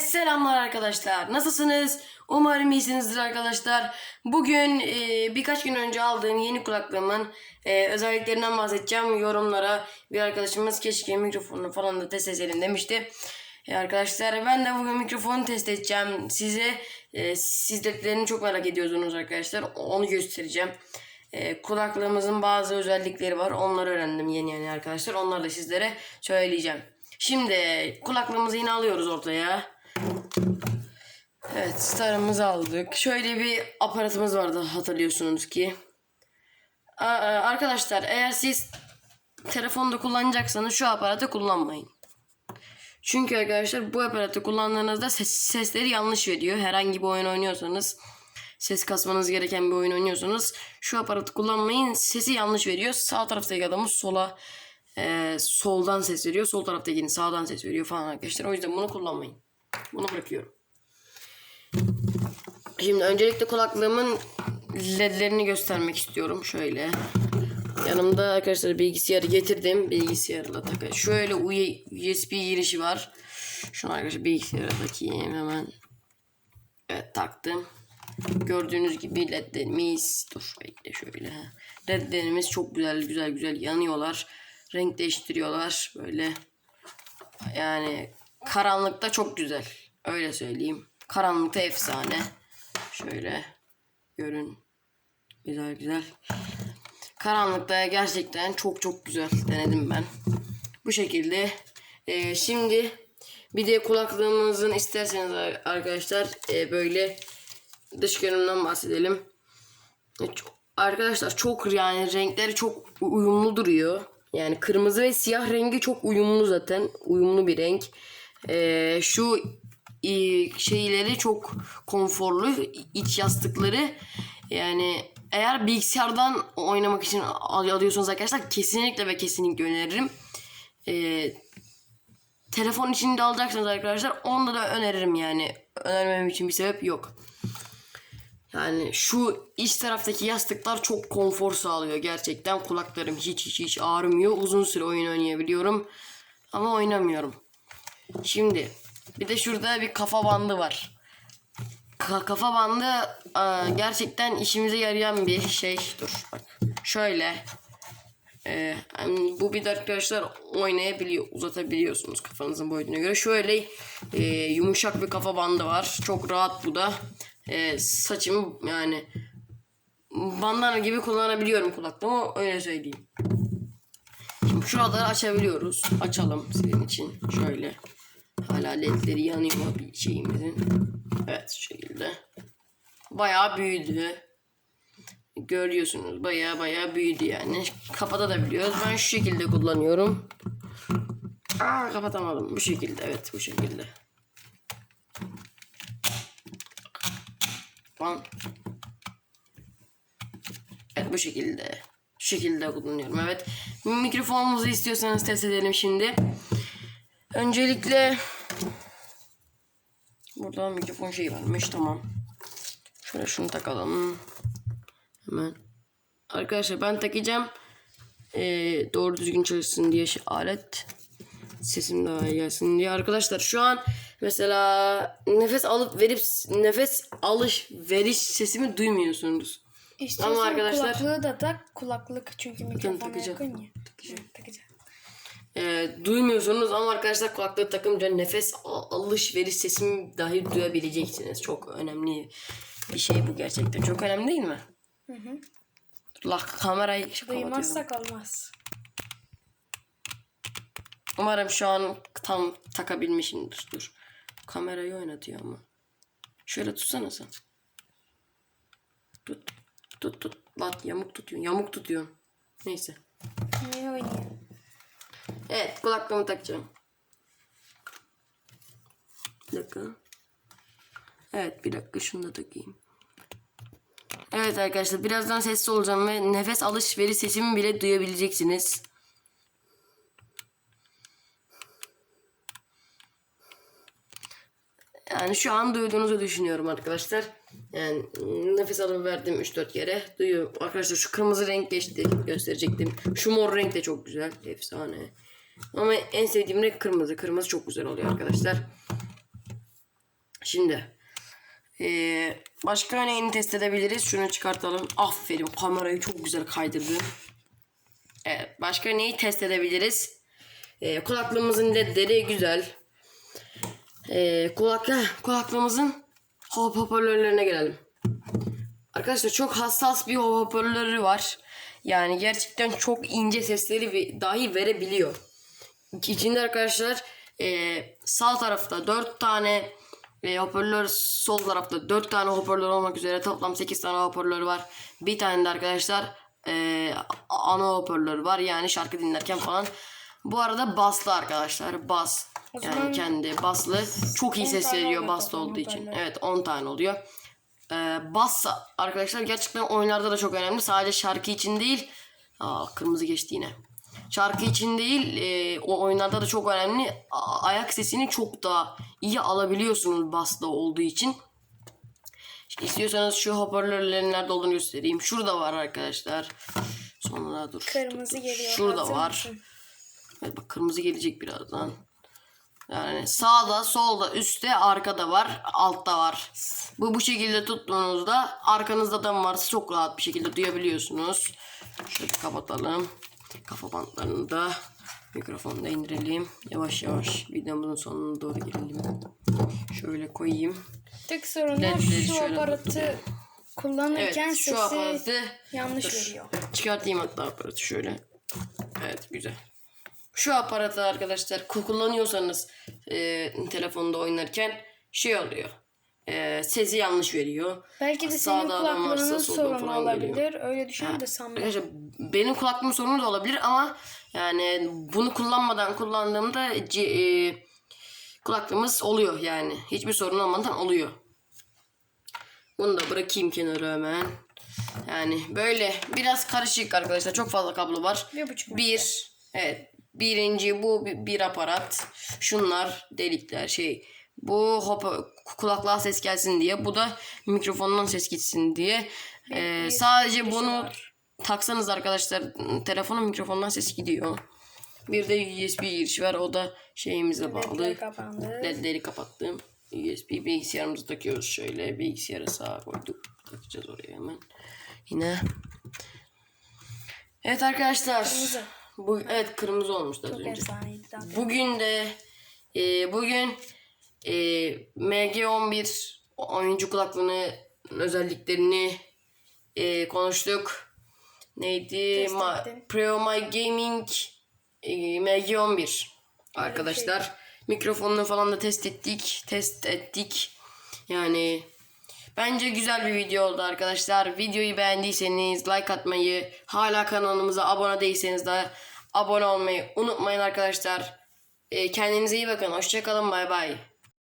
Selamlar arkadaşlar. Nasılsınız? Umarım iyisinizdir arkadaşlar. Bugün e, birkaç gün önce aldığım yeni kulaklığımın e, özelliklerinden bahsedeceğim. Yorumlara bir arkadaşımız keşke mikrofonu falan da test edelim demişti. E, arkadaşlar ben de bugün mikrofonu test edeceğim. Size e, sizlerini çok merak ediyorsunuz arkadaşlar. Onu göstereceğim. E, kulaklığımızın bazı özellikleri var. Onları öğrendim yeni yeni arkadaşlar. Onları da sizlere söyleyeceğim. Şimdi kulaklığımızı yine alıyoruz ortaya. Evet starımızı aldık. Şöyle bir aparatımız vardı hatırlıyorsunuz ki. Aa, Arkadaşlar eğer siz telefonda kullanacaksanız şu aparatı kullanmayın. Çünkü arkadaşlar bu aparatı kullandığınızda ses, sesleri yanlış veriyor. Herhangi bir oyun oynuyorsanız ses kasmanız gereken bir oyun oynuyorsanız şu aparatı kullanmayın. Sesi yanlış veriyor. Sağ taraftaki adamı sola e, soldan ses veriyor. Sol taraftakini sağdan ses veriyor falan arkadaşlar. O yüzden bunu kullanmayın. Bunu bırakıyorum. Şimdi öncelikle kulaklığımın ledlerini göstermek istiyorum. Şöyle. Yanımda arkadaşlar bilgisayarı getirdim. Bilgisayarla takı. Şöyle USB girişi var. Şunu arkadaşlar bilgisayara takayım hemen. Evet taktım. Gördüğünüz gibi ledlerimiz dur bekle şöyle. Ledlerimiz çok güzel güzel güzel yanıyorlar. Renk değiştiriyorlar böyle. Yani karanlıkta çok güzel. Öyle söyleyeyim. Karanlıkta efsane. Şöyle görün. Güzel güzel. Karanlıkta gerçekten çok çok güzel denedim ben. Bu şekilde. Ee, şimdi bir de kulaklığımızın isterseniz arkadaşlar e, böyle dış görünümden bahsedelim. E, Arkadaşlar çok yani renkleri çok uyumlu duruyor. Yani kırmızı ve siyah rengi çok uyumlu zaten. Uyumlu bir renk. Ee, şu e, şeyleri çok konforlu. iç yastıkları. Yani eğer bilgisayardan oynamak için al- alıyorsanız arkadaşlar kesinlikle ve kesinlikle öneririm. Ee, telefon içinde alacaksınız arkadaşlar. Onda da öneririm yani. Önermem için bir sebep yok. Yani şu iç taraftaki yastıklar çok konfor sağlıyor gerçekten. Kulaklarım hiç hiç hiç ağrımıyor. Uzun süre oyun oynayabiliyorum. Ama oynamıyorum. Şimdi bir de şurada bir kafa bandı var. Ka- kafa bandı aa, gerçekten işimize yarayan bir şey. Dur bak. Şöyle. Yani bu bir de arkadaşlar oynayabiliyor, uzatabiliyorsunuz kafanızın boyutuna göre. Şöyle e, yumuşak bir kafa bandı var. Çok rahat bu da. E, saçımı yani bandana gibi kullanabiliyorum kulaklığımı öyle söyleyeyim. Şimdi şuraları açabiliyoruz. Açalım sizin için. Şöyle. Hala ledleri yanıyor bir şeyimizin. Evet şu şekilde. Bayağı büyüdü. Görüyorsunuz baya baya büyüdü yani. Kapatabiliyoruz. Ben şu şekilde kullanıyorum. Aa kapatamadım. Bu şekilde evet bu şekilde. Lan. Evet bu şekilde. Şu şekilde kullanıyorum evet. Mikrofonumuzu istiyorsanız test edelim şimdi. Öncelikle burada mikrofon şeyi varmış tamam. Şöyle şunu takalım. Hemen. Arkadaşlar ben takacağım. Ee, doğru düzgün çalışsın diye şey, alet. Sesim daha iyi gelsin diye. Arkadaşlar şu an mesela nefes alıp verip nefes alış veriş sesimi duymuyorsunuz. İstiyorsan Ama arkadaşlar- kulaklığı da tak. Kulaklık çünkü mikrofona takacağım. yakın ya. Evet, takacağım. Ee, duymuyorsunuz ama arkadaşlar kulaklığı takınca nefes al- alış veriş sesimi dahi duyabileceksiniz. Çok önemli bir şey bu gerçekten. Çok önemli değil mi? Hı hı. La kamerayı. Duymazsak olmaz. Umarım şu an tam takabilmişimdir. Dur. Kamerayı oynatıyor ama. Şöyle tutsana sen. Tut. Tut tut. Lan yamuk tutuyorsun. Yamuk tutuyorsun. Neyse. Niye oynuyor? Evet kulaklığımı takacağım. Bir dakika. Evet bir dakika şunu da takayım. Evet arkadaşlar birazdan sessiz olacağım ve nefes alışveriş sesimi bile duyabileceksiniz. Yani şu an duyduğunuzu düşünüyorum arkadaşlar. Yani nefes alıp verdim 3-4 kere. Duyuyorum. Arkadaşlar şu kırmızı renk geçti gösterecektim. Şu mor renk de çok güzel. Efsane. Ama en sevdiğim renk kırmızı. Kırmızı çok güzel oluyor arkadaşlar. Şimdi ee, başka neyini test edebiliriz? Şunu çıkartalım. Aferin kamerayı çok güzel kaydırdım. Evet, başka neyi test edebiliriz? Ee, kulaklığımızın ledleri güzel. Ee, kulak, kulaklığımızın hop hoparlörlerine gelelim. Arkadaşlar çok hassas bir hoparlörü var. Yani gerçekten çok ince sesleri dahi verebiliyor. İçinde arkadaşlar e, sağ tarafta 4 tane e, hoparlör, sol tarafta 4 tane hoparlör olmak üzere toplam 8 tane hoparlör var. Bir tane de arkadaşlar e, ana hoparlör var. Yani şarkı dinlerken falan. Bu arada baslı arkadaşlar. Bas. Yani kendi baslı. Çok iyi 10 ses veriyor baslı olduğu için. Evet 10 tane oluyor. Ee, bass arkadaşlar gerçekten oyunlarda da çok önemli. Sadece şarkı için değil. Aa, kırmızı geçti yine. Şarkı için değil e, o oyunlarda da çok önemli. A- ayak sesini çok daha iyi alabiliyorsunuz bassla olduğu için. İstiyorsanız şu hoparlörlerin nerede olduğunu göstereyim. Şurada var arkadaşlar. Sonra dur. Kırmızı geliyor. Şurada var. mısın? Evet, bak kırmızı gelecek birazdan. Yani sağda, solda, üstte, arkada var, altta var. Bu bu şekilde tuttuğunuzda arkanızda adam varsa çok rahat bir şekilde duyabiliyorsunuz. Şöyle kapatalım. Kafa bantlarını da mikrofonu da indirelim. Yavaş yavaş videomuzun sonuna doğru gelelim. Şöyle koyayım. Tek Ledleri şu aparatı kullanırken Evet şu sesi aparatı yanlış Dur. veriyor. Çıkartayım hatta aparatı şöyle. Evet güzel. Şu aparatı arkadaşlar ku- kullanıyorsanız e, telefonda oynarken şey oluyor. E, sesi yanlış veriyor. Belki de senin kulaklığının sorunu olabilir. geliyor. Öyle düşünün de sanmıyorum. Arkadaşlar benim kulaklığım sorunu da olabilir ama yani bunu kullanmadan kullandığımda e, kulaklığımız oluyor yani. Hiçbir sorun olmadan oluyor. Bunu da bırakayım kenara hemen. Yani böyle biraz karışık arkadaşlar. Çok fazla kablo var. Bir buçuk Bir, evet. Birinci bu bir, aparat. Şunlar delikler şey. Bu hopa, kulaklığa ses gelsin diye. Bu da mikrofondan ses gitsin diye. Ee, sadece bunu taksanız arkadaşlar telefonun mikrofondan ses gidiyor. Bir de USB girişi var. O da şeyimize bağlı. Kapandı. LED'leri kapattım. USB bilgisayarımızı takıyoruz şöyle. Bilgisayarı sağa koyduk. Takacağız oraya hemen. Yine. Evet arkadaşlar. Kırmızı. Bu, evet kırmızı olmuştu az Çok önce. efsaneydi zaten. Bugün de e, bugün e, MG11 oyuncu kulaklığını özelliklerini e, konuştuk. Neydi? Test Ma, ettim. Preo My Gaming e, MG11 arkadaşlar. Mikrofonunu falan da test ettik. Test ettik. Yani Bence güzel bir video oldu arkadaşlar. Videoyu beğendiyseniz like atmayı, hala kanalımıza abone değilseniz de abone olmayı unutmayın arkadaşlar. Ee, kendinize iyi bakın. Hoşçakalın. Bay bay.